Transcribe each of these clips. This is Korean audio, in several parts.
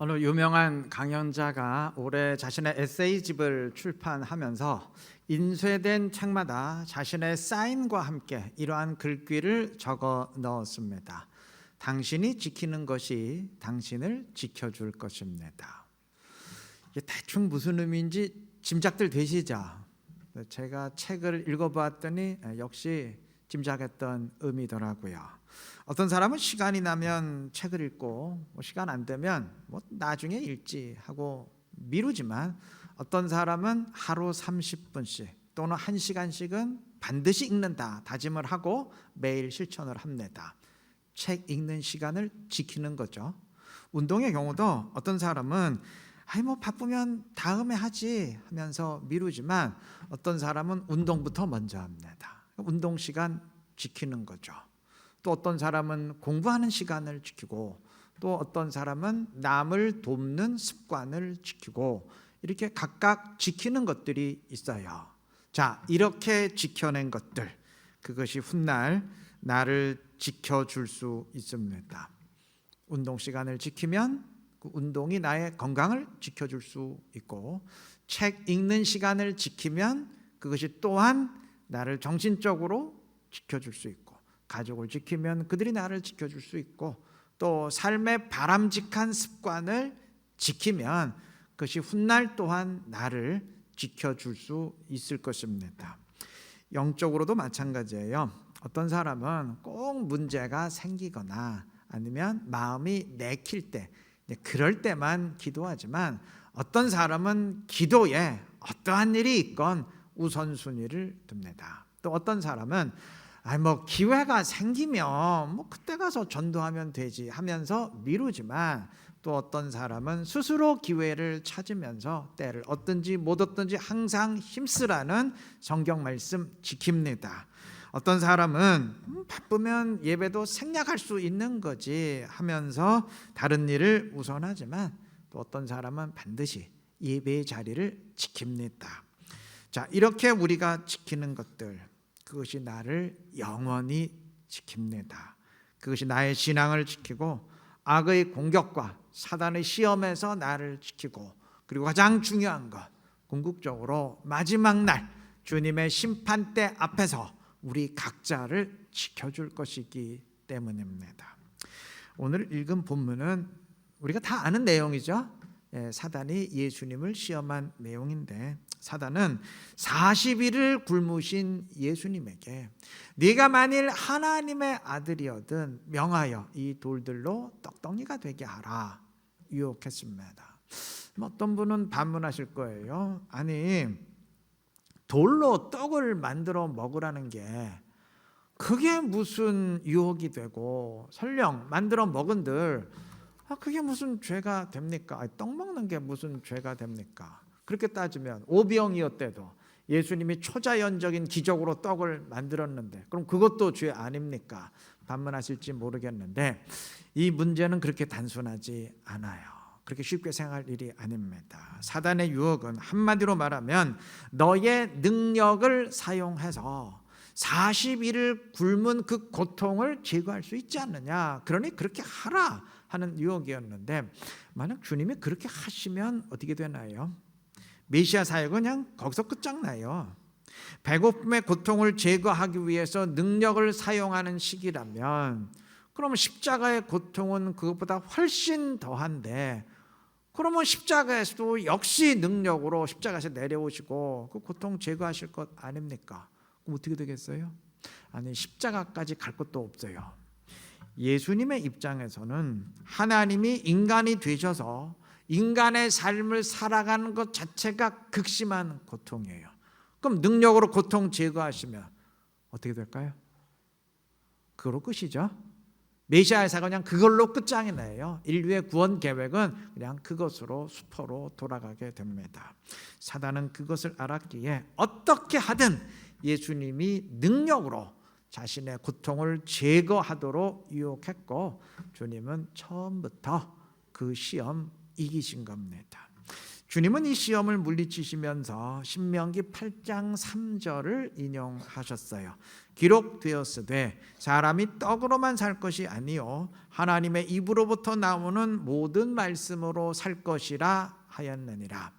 어느 유명한 강연자가 올해 자신의 에세이집을 출판하면서 인쇄된 책마다 자신의 사인과 함께 이러한 글귀를 적어 넣었습니다. 당신이 지키는 것이 당신을 지켜줄 것입니다. 대충 무슨 의미인지 짐작들 되시죠? 제가 책을 읽어보았더니 역시 짐작했던 의미더라고요. 어떤 사람은 시간이 나면 책을 읽고 뭐 시간 안 되면 뭐 나중에 읽지 하고 미루지만 어떤 사람은 하루 30분씩 또는 1시간씩은 반드시 읽는다 다짐을 하고 매일 실천을 합니다. 책 읽는 시간을 지키는 거죠. 운동의 경우도 어떤 사람은 아이 뭐 바쁘면 다음에 하지 하면서 미루지만 어떤 사람은 운동부터 먼저 합니다. 운동 시간 지키는 거죠. 또 어떤 사람은 공부하는 시간을 지키고 또 어떤 사람은 남을 돕는 습관을 지키고 이렇게 각각 지키는 것들이 있어요. 자, 이렇게 지켜낸 것들 그것이 훗날 나를 지켜줄 수 있습니다. 운동 시간을 지키면 그 운동이 나의 건강을 지켜줄 수 있고 책 읽는 시간을 지키면 그것이 또한 나를 정신적으로 지켜줄 수 있고 가족을 지키면 그들이 나를 지켜줄 수 있고 또 삶의 바람직한 습관을 지키면 그것이 훗날 또한 나를 지켜줄 수 있을 것입니다. 영적으로도 마찬가지예요. 어떤 사람은 꼭 문제가 생기거나 아니면 마음이 내킬 때 그럴 때만 기도하지만 어떤 사람은 기도에 어떠한 일이 있건 우선순위를 둡니다. 또 어떤 사람은 아니 뭐 기회가 생기면 뭐 그때 가서 전도하면 되지 하면서 미루지만 또 어떤 사람은 스스로 기회를 찾으면서 때를 얻든지 못 얻든지 항상 힘쓰라는 성경 말씀 지킵니다. 어떤 사람은 음, 바쁘면 예배도 생략할 수 있는 거지 하면서 다른 일을 우선하지만 또 어떤 사람은 반드시 예배의 자리를 지킵니다. 자, 이렇게 우리가 지키는 것들 그것이 나를 영원히 지킵니다. 그것이 나의 신앙을 지키고 악의 공격과 사단의 시험에서 나를 지키고 그리고 가장 중요한 것 궁극적으로 마지막 날 주님의 심판대 앞에서 우리 각자를 지켜줄 것이기 때문입니다. 오늘 읽은 본문은 우리가 다 아는 내용이죠. 예, 사단이 예수님을 시험한 내용인데 사단은 40일을 굶으신 예수님에게 네가 만일 하나님의 아들이어든 명하여 이 돌들로 떡덩이가 되게 하라 유혹했습니다. 뭐 어떤 분은 반문하실 거예요. 아니 돌로 떡을 만들어 먹으라는 게 그게 무슨 유혹이 되고 설령 만들어 먹은들 아 그게 무슨 죄가 됩니까? 떡 먹는 게 무슨 죄가 됩니까? 그렇게 따지면 오병이었대도 예수님이 초자연적인 기적으로 떡을 만들었는데 그럼 그것도 죄 아닙니까? 반문하실지 모르겠는데 이 문제는 그렇게 단순하지 않아요. 그렇게 쉽게 생각할 일이 아닙니다. 사단의 유혹은 한마디로 말하면 너의 능력을 사용해서 40일을 굶은 그 고통을 제거할 수 있지 않느냐. 그러니 그렇게 하라 하는 유혹이었는데 만약 주님이 그렇게 하시면 어떻게 되나요? 메시아 사역은 그냥 거기서 끝장나요. 배고픔의 고통을 제거하기 위해서 능력을 사용하는 시기라면 그러면 십자가의 고통은 그것보다 훨씬 더한데 그러면 십자가에서도 역시 능력으로 십자가에서 내려오시고 그 고통 제거하실 것 아닙니까? 그럼 어떻게 되겠어요? 아니 십자가까지 갈 것도 없어요. 예수님의 입장에서는 하나님이 인간이 되셔서 인간의 삶을 살아가는 것 자체가 극심한 고통이에요. 그럼 능력으로 고통 제거하시면 어떻게 될까요? 그걸로 끝이죠. 메시아의사가 그냥 그걸로 끝장이 나요. 인류의 구원 계획은 그냥 그것으로 수포로 돌아가게 됩니다. 사단은 그것을 알았기에 어떻게 하든 예수님이 능력으로 자신의 고통을 제거하도록 유혹했고 주님은 처음부터 그 시험 이기신 겁니다. 주님은 이 시험을 물리치시면서 신명기 8장 3절을 인용하셨어요. 기록되었으되 사람이 떡으로만 살 것이 아니요 하나님의 입으로부터 나오는 모든 말씀으로 살 것이라 하였느니라.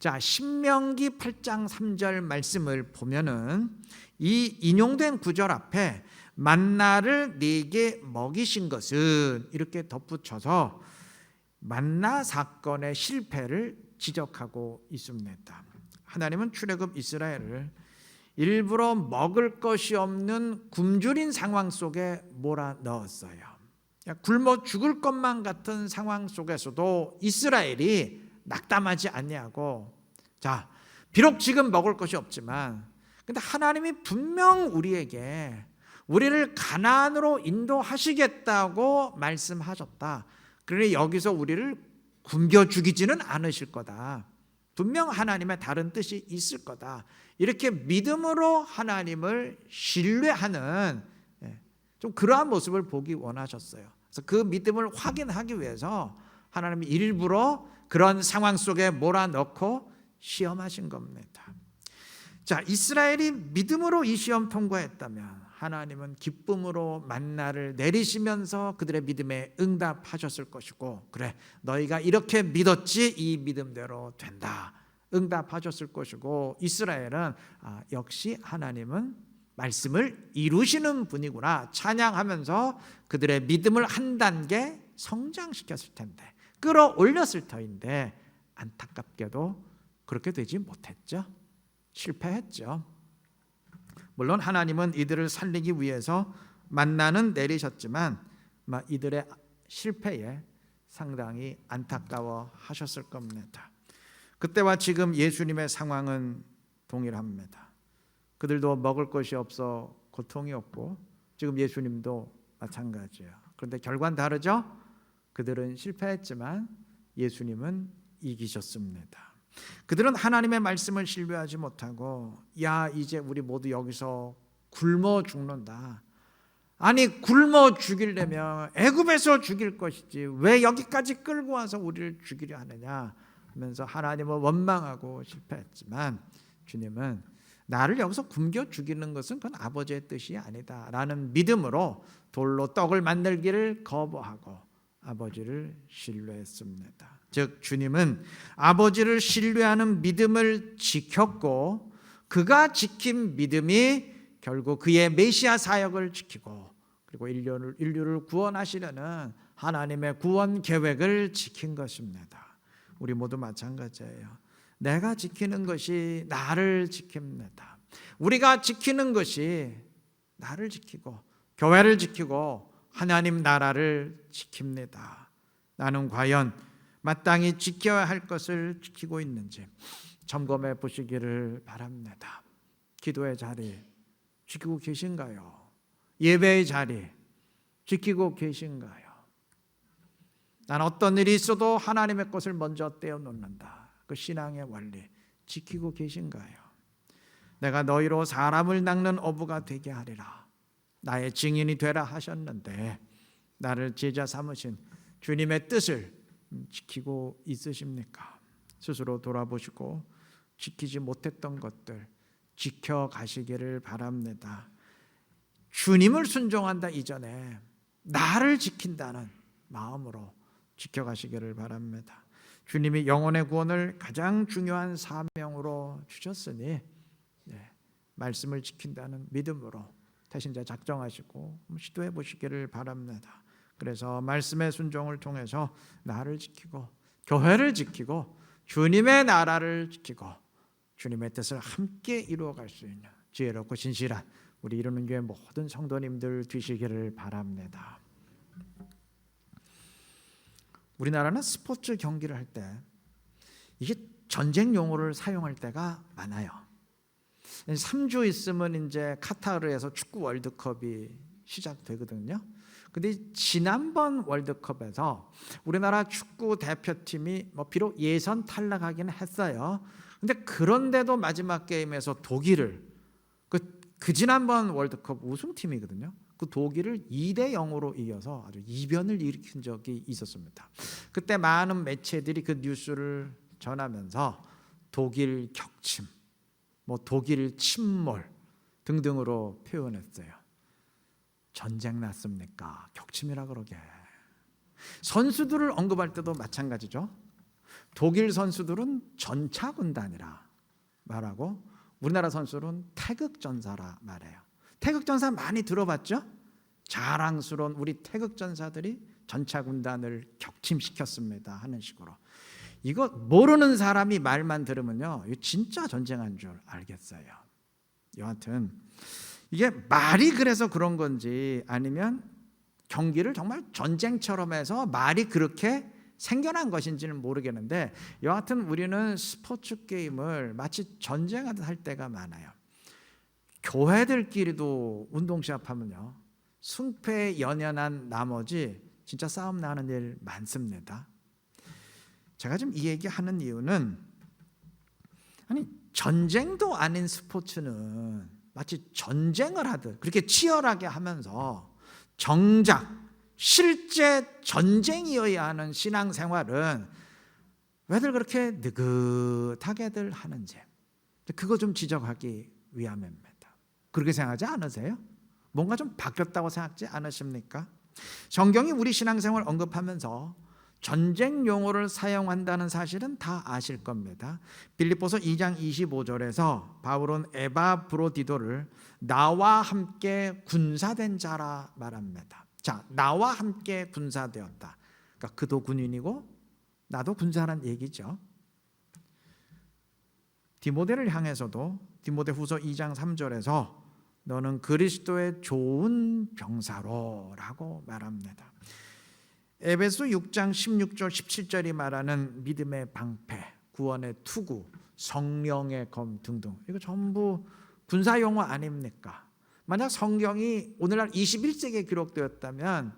자, 신명기 8장 3절 말씀을 보면은 이 인용된 구절 앞에 만나를 네게 먹이신 것은 이렇게 덧붙여서 만나 사건의 실패를 지적하고 있습니다. 하나님은 출애굽 이스라엘을 일부러 먹을 것이 없는 굶주린 상황 속에 몰아 넣었어요. 굶어 죽을 것만 같은 상황 속에서도 이스라엘이 낙담하지 아니하고 자 비록 지금 먹을 것이 없지만 근데 하나님이 분명 우리에게 우리를 가나안으로 인도하시겠다고 말씀하셨다. 그러니 여기서 우리를 굶겨 죽이지는 않으실 거다. 분명 하나님의 다른 뜻이 있을 거다. 이렇게 믿음으로 하나님을 신뢰하는 예, 좀 그러한 모습을 보기 원하셨어요. 그래서 그 믿음을 확인하기 위해서 하나님이 일부러 그런 상황 속에 몰아넣고 시험하신 겁니다. 자, 이스라엘이 믿음으로 이 시험 통과했다면 하나님은 기쁨으로 만나를 내리시면서 그들의 믿음에 응답하셨을 것이고 그래 너희가 이렇게 믿었지 이 믿음대로 된다 응답하셨을 것이고 이스라엘은 아, 역시 하나님은 말씀을 이루시는 분이구나 찬양하면서 그들의 믿음을 한 단계 성장시켰을 텐데 끌어올렸을 터인데 안타깝게도 그렇게 되지 못했죠 실패했죠. 물론 하나님은 이들을 살리기 위해서 만나는 내리셨지만 이들의 실패에 상당히 안타까워 하셨을 겁니다. 그때와 지금 예수님의 상황은 동일합니다. 그들도 먹을 것이 없어 고통이 없고 지금 예수님도 마찬가지예요. 그런데 결과는 다르죠? 그들은 실패했지만 예수님은 이기셨습니다. 그들은 하나님의 말씀을 신뢰하지 못하고 야 이제 우리 모두 여기서 굶어 죽는다. 아니 굶어 죽이려면 애굽에서 죽일 것이지 왜 여기까지 끌고 와서 우리를 죽이려 하느냐 하면서 하나님을 원망하고 실패했지만 주님은 나를 여기서 굶겨 죽이는 것은 그건 아버지의 뜻이 아니다라는 믿음으로 돌로 떡을 만들기를 거부하고 아버지를 신뢰했습니다. 즉 주님은 아버지를 신뢰하는 믿음을 지켰고 그가 지킨 믿음이 결국 그의 메시아 사역을 지키고 그리고 인류를, 인류를 구원하시려는 하나님의 구원 계획을 지킨 것입니다. 우리 모두 마찬가지예요. 내가 지키는 것이 나를 지킵니다. 우리가 지키는 것이 나를 지키고 교회를 지키고 하나님 나라를 지킵니다. 나는 과연 마땅히 지켜야 할 것을 지키고 있는지 점검해 보시기를 바랍니다. 기도의 자리 지키고 계신가요? 예배의 자리 지키고 계신가요? 난 어떤 일이 있어도 하나님의 것을 먼저 떼어 놓는다. 그 신앙의 원리 지키고 계신가요? 내가 너희로 사람을 낚는 어부가 되게 하리라. 나의 증인이 되라 하셨는데 나를 제자 삼으신 주님의 뜻을 지키고 있으십니까? 스스로 돌아보시고 지키지 못했던 것들 지켜 가시기를 바랍니다. 주님을 순종한다 이전에 나를 지킨다는 마음으로 지켜 가시기를 바랍니다. 주님이 영혼의 구원을 가장 중요한 사명으로 주셨으니 네, 말씀을 지킨다는 믿음으로 태신자 작정하시고 시도해 보시기를 바랍니다. 그래서 말씀의 순종을 통해서 나를 지키고 교회를 지키고 주님의 나라를 지키고 주님의 뜻을 함께 이루어갈 수 있는 지혜롭고 진실한 우리 이루는 교회 모든 성도님들 되시기를 바랍니다. 우리나라는 스포츠 경기를 할 때 이게 전쟁 용어를 사용할 때가 많아요. 3주 있으면 이제 카타르에서 축구 월드컵이 시작되거든요. 근데 지난번 월드컵에서 우리나라 축구 대표팀이 뭐 비록 예선 탈락하기는 했어요. 근데 그런데도 마지막 게임에서 독일을 그, 그 지난번 월드컵 우승팀이거든요. 그 독일을 2대 0으로 이겨서 아주 이변을 일으킨 적이 있었습니다. 그때 많은 매체들이 그 뉴스를 전하면서 독일 격침, 뭐 독일 침몰 등등으로 표현했어요. 전쟁 났습니까? 격침이라 그러게. 선수들을 언급할 때도 마찬가지죠. 독일 선수들은 전차 군단이라 말하고 우리나라 선수는 태극 전사라 말해요. 태극 전사 많이 들어봤죠? 자랑스러운 우리 태극 전사들이 전차 군단을 격침시켰습니다 하는 식으로. 이거 모르는 사람이 말만 들으면요, 진짜 전쟁한 줄 알겠어요. 여하튼 이게 말이 그래서 그런 건지 아니면 경기를 정말 전쟁처럼 해서 말이 그렇게 생겨난 것인지는 모르겠는데 여하튼 우리는 스포츠 게임을 마치 전쟁하듯 할 때가 많아요. 교회들끼리도 운동 시합하면요. 승패에 연연한 나머지 진짜 싸움 나는 일 많습니다. 제가 지금 이 얘기 하는 이유는 아니 전쟁도 아닌 스포츠는 마치 전쟁을 하듯 그렇게 치열하게 하면서 정작 실제 전쟁이어야 하는 신앙생활은 왜들 그렇게 느긋하게들 하는지 그거 좀 지적하기 위함입니다. 그렇게 생각하지 않으세요? 뭔가 좀 바뀌었다고 생각지 않으십니까? 성경이 우리 신앙생활 언급하면서 전쟁 용어를 사용한다는 사실은 다 아실 겁니다. 빌립보서 2장 25절에서 바울은 에바브로디도를 나와 함께 군사된 자라 말합니다. 자, 나와 함께 군사되었다. 그러니까 그도 군인이고 나도 군사란 얘기죠. 디모데를 향해서도 디모데후서 2장 3절에서 너는 그리스도의 좋은 병사로라고 말합니다. 에베소 6장 16절 17절이 말하는 믿음의 방패, 구원의 투구, 성령의 검 등등 이거 전부 군사 용어 아닙니까? 만약 성경이 오늘날 21세기에 기록되었다면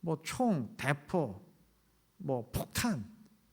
뭐 총, 대포, 뭐 폭탄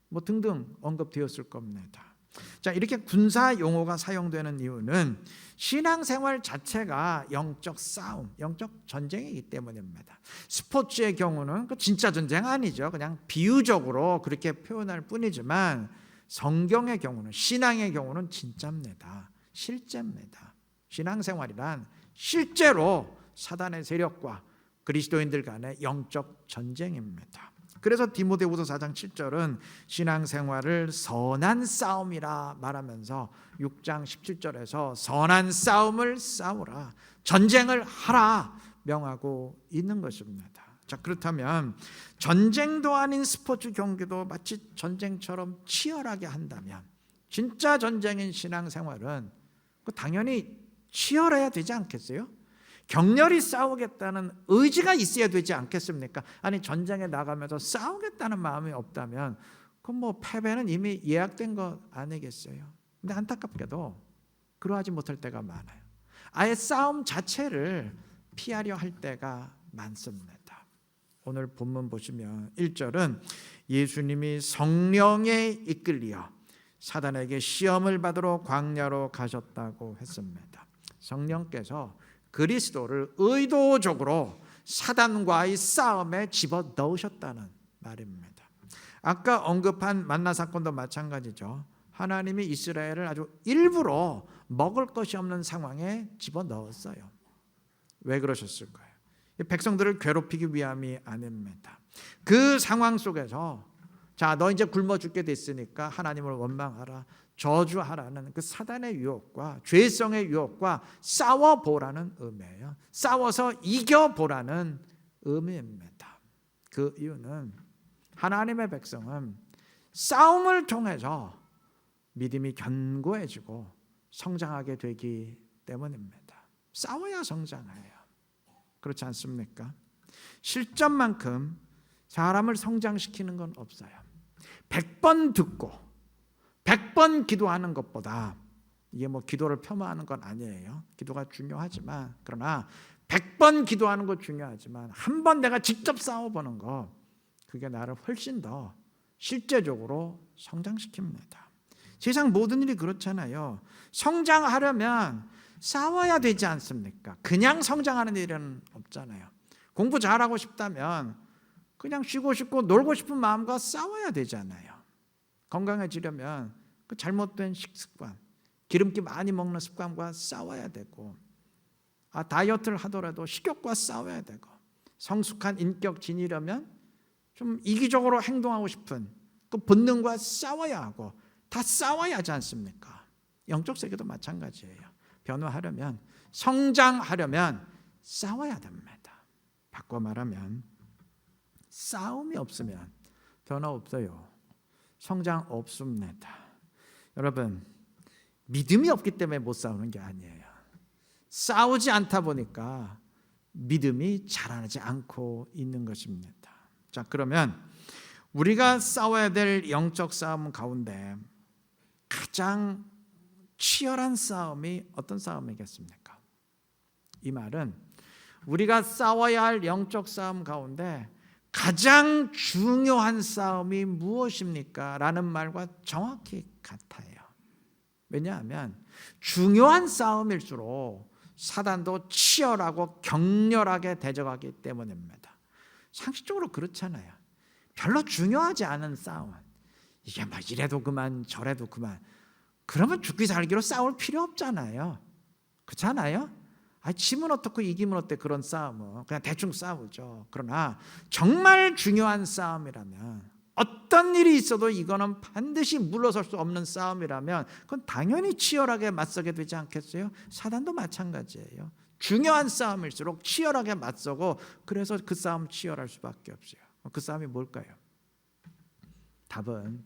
뭐 등등 언급되었을 겁니다. 자, 이렇게 군사 용어가 사용되는 이유는 신앙생활 자체가 영적 싸움, 영적 전쟁이기 때문입니다. 스포츠의 경우는 그 진짜 전쟁 아니죠. 그냥 비유적으로 그렇게 표현할 뿐이지만 성경의 경우는 신앙의 경우는 진짜입니다. 실제입니다. 신앙생활이란 실제로 사단의 세력과 그리스도인들 간의 영적 전쟁입니다. 그래서 디모데후서 4장 7절은 신앙생활을 선한 싸움이라 말하면서 6장 17절에서 선한 싸움을 싸우라 전쟁을 하라 명하고 있는 것입니다. 자 그렇다면 전쟁도 아닌 스포츠 경기도 마치 전쟁처럼 치열하게 한다면 진짜 전쟁인 신앙생활은 그 당연히 치열해야 되지 않겠어요? 격렬히 싸우겠다는 의지가 있어야 되지 않겠습니까? 아니 전쟁에 나가면서 싸우겠다는 마음이 없다면 그럼 뭐 패배는 이미 예약된 것 아니겠어요? 근데 안타깝게도 그러하지 못할 때가 많아요. 아예 싸움 자체를 피하려 할 때가 많습니다. 오늘 본문 보시면 1절은 예수님이 성령에 이끌리어 사단에게 시험을 받으러 광야로 가셨다고 했습니다. 성령께서 그리스도를 의도적으로 사단과의 싸움에 집어 넣으셨다는 말입니다. 아까 언급한 만나 사건도 마찬가지죠. 하나님이 이스라엘을 아주 일부러 먹을 것이 없는 상황에 집어 넣었어요. 왜 그러셨을까요? 백성들을 괴롭히기 위함이 아닙니다. 그 상황 속에서 자, 너 이제 굶어 죽게 됐으니까 하나님을 원망하라. 저주하라는 그 사단의 유혹과 죄성의 유혹과 싸워 보라는 의미예요. 싸워서 이겨 보라는 의미입니다. 그 이유는 하나님의 백성은 싸움을 통해서 믿음이 견고해지고 성장하게 되기 때문입니다. 싸워야 성장해요. 그렇지 않습니까? 실전만큼 사람을 성장시키는 건 없어요. 100번 듣고 100번 기도하는 것보다 이게 뭐 기도를 폄하하는 건 아니에요. 기도가 중요하지만 그러나 100번 기도하는 거 중요하지만 한 번 내가 직접 싸워 보는 거 그게 나를 훨씬 더 실제적으로 성장시킵니다. 세상 모든 일이 그렇잖아요. 성장하려면 싸워야 되지 않습니까? 그냥 성장하는 일은 없잖아요. 공부 잘하고 싶다면 그냥 쉬고 싶고 놀고 싶은 마음과 싸워야 되잖아요. 건강해지려면 그 잘못된 식습관, 기름기 많이 먹는 습관과 싸워야 되고 아, 다이어트를 하더라도 식욕과 싸워야 되고 성숙한 인격 지니려면 좀 이기적으로 행동하고 싶은 그 본능과 싸워야 하고 다 싸워야 하지 않습니까? 영적 세계도 마찬가지예요. 변화하려면 성장하려면 싸워야 됩니다. 바꿔 말하면 싸움이 없으면 변화 없어요. 성장 없습니다. 여러분 믿음이 없기 때문에 못 싸우는 게 아니에요. 싸우지 않다 보니까 믿음이 자라나지 않고 있는 것입니다. 자, 그러면 우리가 싸워야 될 영적 싸움 가운데 가장 치열한 싸움이 어떤 싸움이겠습니까? 이 말은 우리가 싸워야 할 영적 싸움 가운데 가장 중요한 싸움이 무엇입니까? 라는 말과 정확히 같아요. 왜냐하면 중요한 싸움일수록 사단도 치열하고 격렬하게 대적하기 때문입니다. 상식적으로 그렇잖아요. 별로 중요하지 않은 싸움. 이게 막 이래도 그만 저래도 그만. 그러면 죽기 살기로 싸울 필요 없잖아요. 그렇잖아요? 아, 지면 어떻고 이기면 어때 그런 싸움은 그냥 대충 싸우죠. 그러나 정말 중요한 싸움이라면 어떤 일이 있어도 이거는 반드시 물러설 수 없는 싸움이라면 그건 당연히 치열하게 맞서게 되지 않겠어요? 사단도 마찬가지예요. 중요한 싸움일수록 치열하게 맞서고 그래서 그 싸움 치열할 수밖에 없어요. 그 싸움이 뭘까요? 답은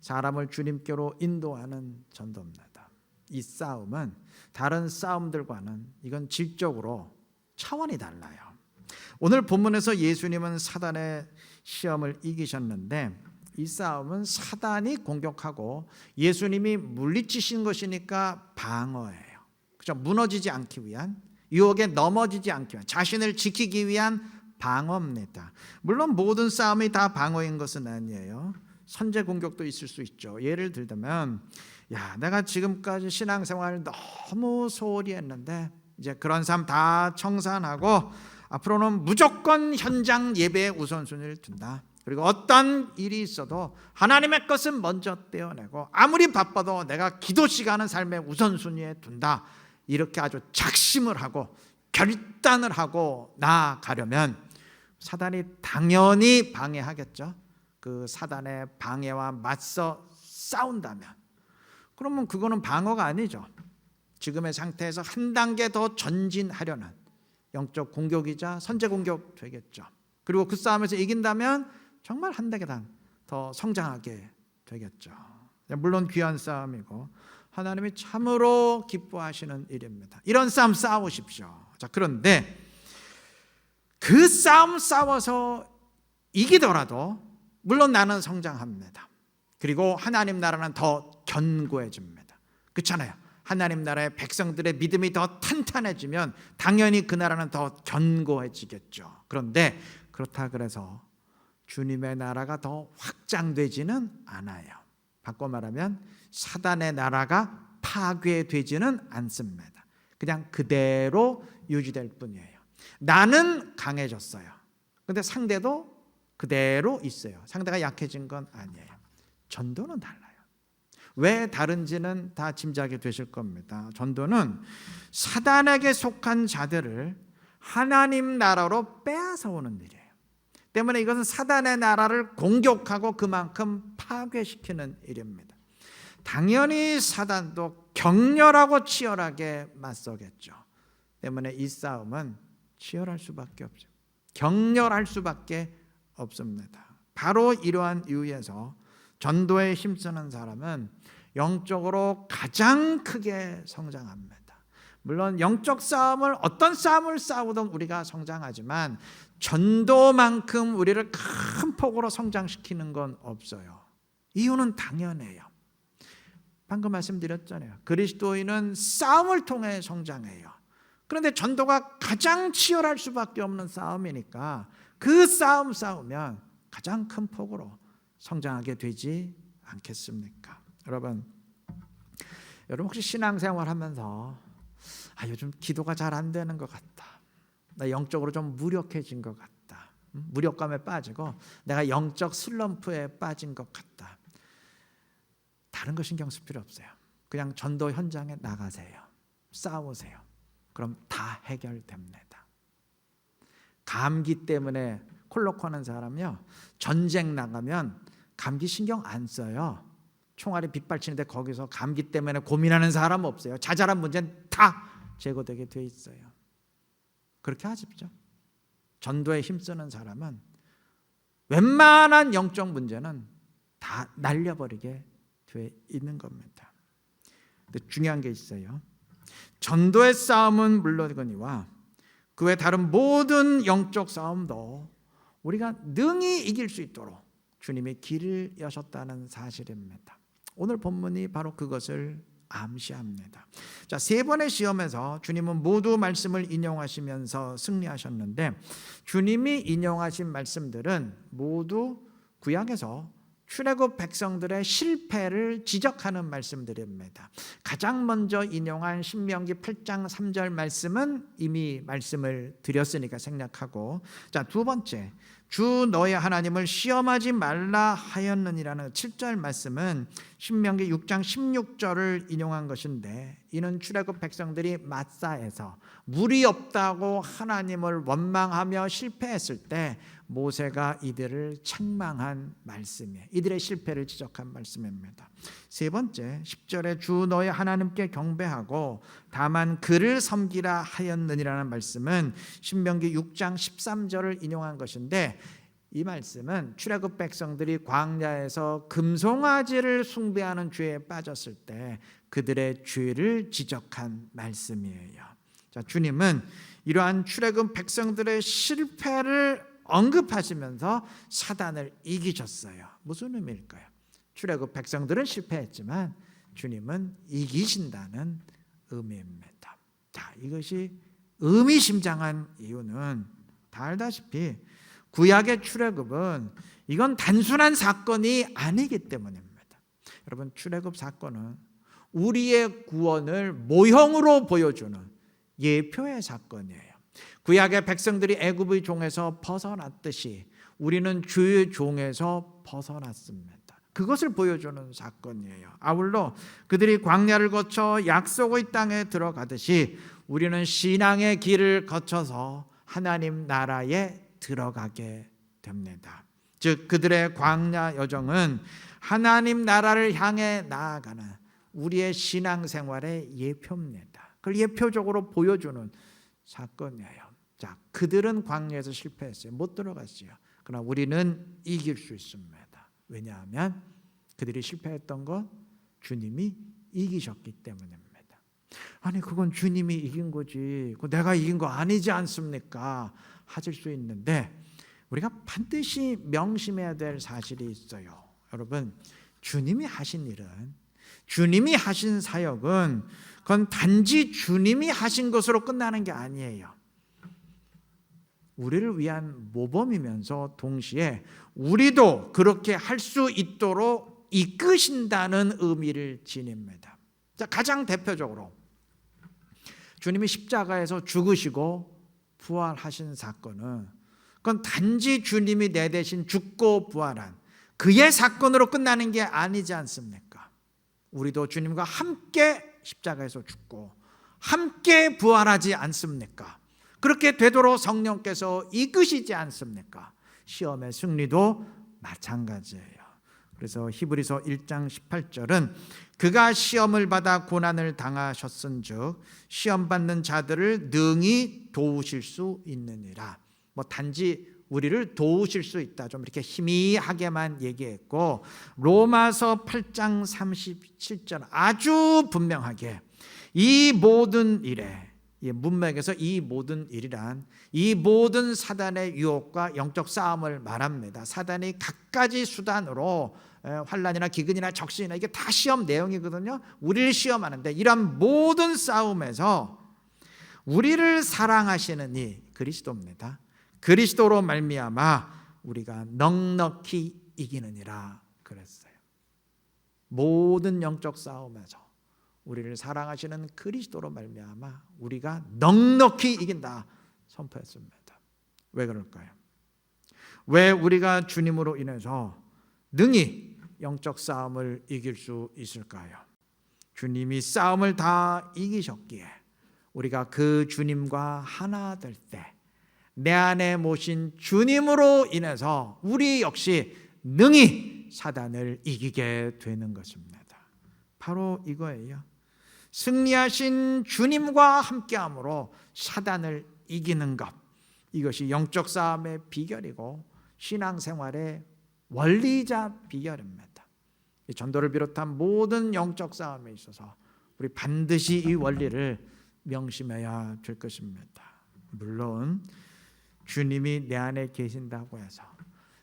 사람을 주님께로 인도하는 전도입니다. 이 싸움은 다른 싸움들과는 이건 질적으로 차원이 달라요. 오늘 본문에서 예수님은 사단의 시험을 이기셨는데 이 싸움은 사단이 공격하고 예수님이 물리치신 것이니까 방어예요. 그죠? 무너지지 않기 위한 유혹에 넘어지지 않기 위한 자신을 지키기 위한 방어입니다. 물론 모든 싸움이 다 방어인 것은 아니에요. 선제 공격도 있을 수 있죠. 예를 들자면 야, 내가 지금까지 신앙생활 너무 소홀히 했는데 이제 그런 삶 다 청산하고 앞으로는 무조건 현장 예배에 우선순위를 둔다. 그리고 어떤 일이 있어도 하나님의 것은 먼저 떼어내고 아무리 바빠도 내가 기도 시간은 삶의 우선순위에 둔다. 이렇게 아주 작심을 하고 결단을 하고 나아가려면 사단이 당연히 방해하겠죠. 그 사단의 방해와 맞서 싸운다면 그러면 그거는 방어가 아니죠. 지금의 상태에서 한 단계 더 전진하려는 영적 공격이자 선제 공격 되겠죠. 그리고 그 싸움에서 이긴다면 정말 한 단계당 더 성장하게 되겠죠. 물론 귀한 싸움이고 하나님이 참으로 기뻐하시는 일입니다. 이런 싸움 싸우십시오. 자, 그런데 그 싸움 싸워서 이기더라도 물론 나는 성장합니다. 그리고 하나님 나라는 더 견고해집니다. 그렇잖아요. 하나님 나라의 백성들의 믿음이 더 탄탄해지면 당연히 그 나라는 더 견고해지겠죠. 그런데 그렇다 그래서 주님의 나라가 더 확장되지는 않아요. 바꿔 말하면 사단의 나라가 파괴되지는 않습니다. 그냥 그대로 유지될 뿐이에요. 나는 강해졌어요. 근데 상대도 그대로 있어요. 상대가 약해진 건 아니에요. 전도는 달라요. 왜 다른지는 다 짐작이 되실 겁니다. 전도는 사단에게 속한 자들을 하나님 나라로 빼앗아 오는 일이에요. 때문에 이것은 사단의 나라를 공격하고 그만큼 파괴시키는 일입니다. 당연히 사단도 격렬하고 치열하게 맞서겠죠. 때문에 이 싸움은 치열할 수밖에 없죠. 격렬할 수밖에 없습니다. 바로 이러한 이유에서 전도에 힘쓰는 사람은 영적으로 가장 크게 성장합니다. 물론 영적 싸움을 어떤 싸움을 싸우든 우리가 성장하지만 전도만큼 우리를 큰 폭으로 성장시키는 건 없어요. 이유는 당연해요. 방금 말씀드렸잖아요. 그리스도인은 싸움을 통해 성장해요. 그런데 전도가 가장 치열할 수밖에 없는 싸움이니까 그 싸움 싸우면 가장 큰 폭으로 성장하게 되지 않겠습니까? 여러분, 여러분 혹시 신앙생활 하면서 아 요즘 기도가 잘 안 되는 것 같다. 나 영적으로 좀 무력해진 것 같다. 무력감에 빠지고 내가 영적 슬럼프에 빠진 것 같다. 다른 거 신경 쓸 필요 없어요. 그냥 전도 현장에 나가세요. 싸우세요. 그럼 다 해결됩니다. 감기 때문에 콜로코 하는 사람요. 전쟁 나가면 감기 신경 안 써요. 총알이 빗발치는데 거기서 감기 때문에 고민하는 사람 없어요. 자잘한 문제는 다 제거되게 돼 있어요. 그렇게 하십시오. 전도에 힘쓰는 사람은 웬만한 영적 문제는 다 날려버리게 돼 있는 겁니다. 근데 중요한 게 있어요. 전도의 싸움은 물론이거니와 그 외 다른 모든 영적 싸움도 우리가 능히 이길 수 있도록 주님이 길을 여셨다는 사실입니다. 오늘 본문이 바로 그것을 암시합니다. 자, 세 번의 시험에서 주님은 모두 말씀을 인용하시면서 승리하셨는데 주님이 인용하신 말씀들은 모두 구약에서 출애굽 백성들의 실패를 지적하는 말씀들입니다. 가장 먼저 인용한 신명기 8장 3절 말씀은 이미 말씀을 드렸으니까 생략하고 자, 두 번째 주 너의 하나님을 시험하지 말라 하였느니라는 7절 말씀은 신명기 6장 16절을 인용한 것인데 이는 출애굽 백성들이 마사에서 물이 없다고 하나님을 원망하며 실패했을 때 모세가 이들을 책망한 말씀이에요. 이들의 실패를 지적한 말씀입니다. 세 번째 10절에 주 너의 하나님께 경배하고 다만 그를 섬기라 하였느니라는 말씀은 신명기 6장 13절을 인용한 것인데 이 말씀은 출애굽 백성들이 광야에서 금송아지를 숭배하는 죄에 빠졌을 때 그들의 죄를 지적한 말씀이에요. 자, 주님은 이러한 출애굽 백성들의 실패를 언급하시면서 사단을 이기셨어요. 무슨 의미일까요? 출애굽 백성들은 실패했지만 주님은 이기신다는 의미입니다. 자, 이것이 의미심장한 이유는 다 알다시피 구약의 출애굽은 이건 단순한 사건이 아니기 때문입니다. 여러분 출애굽 사건은 우리의 구원을 모형으로 보여주는 예표의 사건이에요. 구약의 백성들이 애굽의 종에서 벗어났듯이 우리는 주의 종에서 벗어났습니다. 그것을 보여주는 사건이에요. 아울러 그들이 광야를 거쳐 약속의 땅에 들어가듯이 우리는 신앙의 길을 거쳐서 하나님 나라에 들어가게 됩니다. 즉 그들의 광야 여정은 하나님 나라를 향해 나아가는 우리의 신앙 생활의 예표입니다. 그걸 예표적으로 보여주는 사건이에요. 자, 그들은 광야에서 실패했어요. 못 들어갔어요. 그러나 우리는 이길 수 있습니다. 왜냐하면 그들이 실패했던 건 주님이 이기셨기 때문입니다. 아니 그건 주님이 이긴 거지. 내가 이긴 거 아니지 않습니까? 하실 수 있는데 우리가 반드시 명심해야 될 사실이 있어요. 여러분, 주님이 하신 일은 주님이 하신 사역은 그건 단지 주님이 하신 것으로 끝나는 게 아니에요. 우리를 위한 모범이면서 동시에 우리도 그렇게 할 수 있도록 이끄신다는 의미를 지닙니다. 자, 가장 대표적으로 주님이 십자가에서 죽으시고 부활하신 사건은 그건 단지 주님이 내 대신 죽고 부활한 그의 사건으로 끝나는 게 아니지 않습니까? 우리도 주님과 함께 십자가에서 죽고 함께 부활하지 않습니까? 그렇게 되도록 성령께서 이끄시지 않습니까? 시험의 승리도 마찬가지예요. 그래서 히브리서 1장 18절은 그가 시험을 받아 고난을 당하셨은즉 시험 받는 자들을 능히 도우실 수 있느니라. 뭐 단지 우리를 도우실 수 있다. 좀 이렇게 희미하게만 얘기했고 로마서 8장 37절 아주 분명하게 이 모든 일에 문맥에서 이 모든 일이란 이 모든 사단의 유혹과 영적 싸움을 말합니다. 사단이 각가지 수단으로 환란이나 기근이나 적신이나 이게 다 시험 내용이거든요. 우리를 시험하는데 이런 모든 싸움에서 우리를 사랑하시는 이 그리스도입니다. 그리스도로 말미암아 우리가 넉넉히 이기느니라 그랬어요. 모든 영적 싸움에서 우리를 사랑하시는 그리스도로 말미암아 우리가 넉넉히 이긴다 선포했습니다. 왜 그럴까요? 왜 우리가 주님으로 인해서 능히 영적 싸움을 이길 수 있을까요? 주님이 싸움을 다 이기셨기에 우리가 그 주님과 하나 될 때 내 안에 모신 주님으로 인해서 우리 역시 능히 사단을 이기게 되는 것입니다. 바로 이거예요. 승리하신 주님과 함께함으로 사단을 이기는 것. 이것이 영적 싸움의 비결이고 신앙생활의 원리자 비결입니다. 이 전도를 비롯한 모든 영적 싸움에 있어서 우리 반드시 이 원리를 명심해야 될 것입니다. 물론 주님이 내 안에 계신다고 해서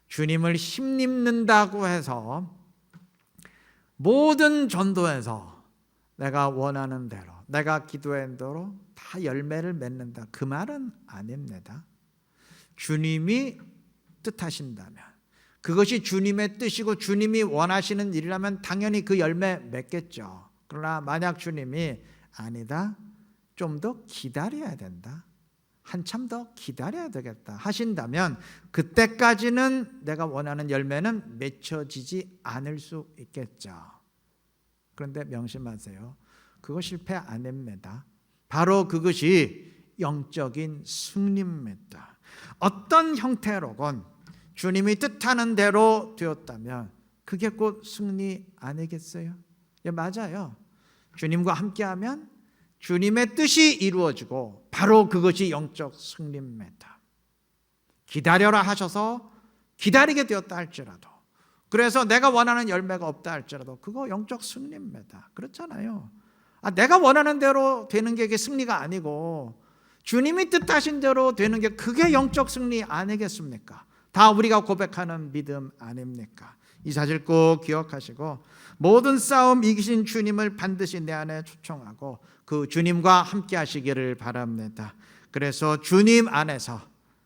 주님을 힘입는다고 해서 모든 전도에서 내가 원하는 대로 내가 기도한 대로 다 열매를 맺는다 그 말은 아닙니다. 주님이 뜻하신다면 그것이 주님의 뜻이고 주님이 원하시는 일이라면 당연히 그 열매 맺겠죠. 그러나 만약 주님이 아니다. 좀 더 기다려야 된다. 한참 더 기다려야 되겠다 하신다면 그때까지는 내가 원하는 열매는 맺혀지지 않을 수 있겠죠. 그런데 명심하세요. 그거 실패 안 합니다. 바로 그것이 영적인 승리입니다. 어떤 형태로건 주님이 뜻하는 대로 되었다면 그게 곧 승리 아니겠어요? 예, 맞아요. 주님과 함께하면 주님의 뜻이 이루어지고 바로 그것이 영적 승리입니다. 기다려라 하셔서 기다리게 되었다 할지라도 그래서 내가 원하는 열매가 없다 할지라도 그거 영적 승리입니다. 그렇잖아요. 아, 내가 원하는 대로 되는 게 승리가 아니고 주님이 뜻하신 대로 되는 게 그게 영적 승리 아니겠습니까? 다 우리가 고백하는 믿음 아닙니까? 이 사실 꼭 기억하시고 모든 싸움 이기신 주님을 반드시 내 안에 초청하고 그 주님과 함께 하시기를 바랍니다. 그래서 주님 안에서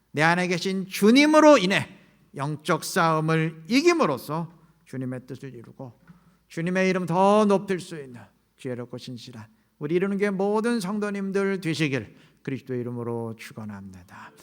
내 안에 계신 주님으로 인해 영적 싸움을 이김으로써 주님의 뜻을 이루고 주님의 이름 더 높일 수 있는 지혜롭고 신실한 우리 이루는 게 모든 성도님들 되시길 그리스도의 이름으로 축원합니다.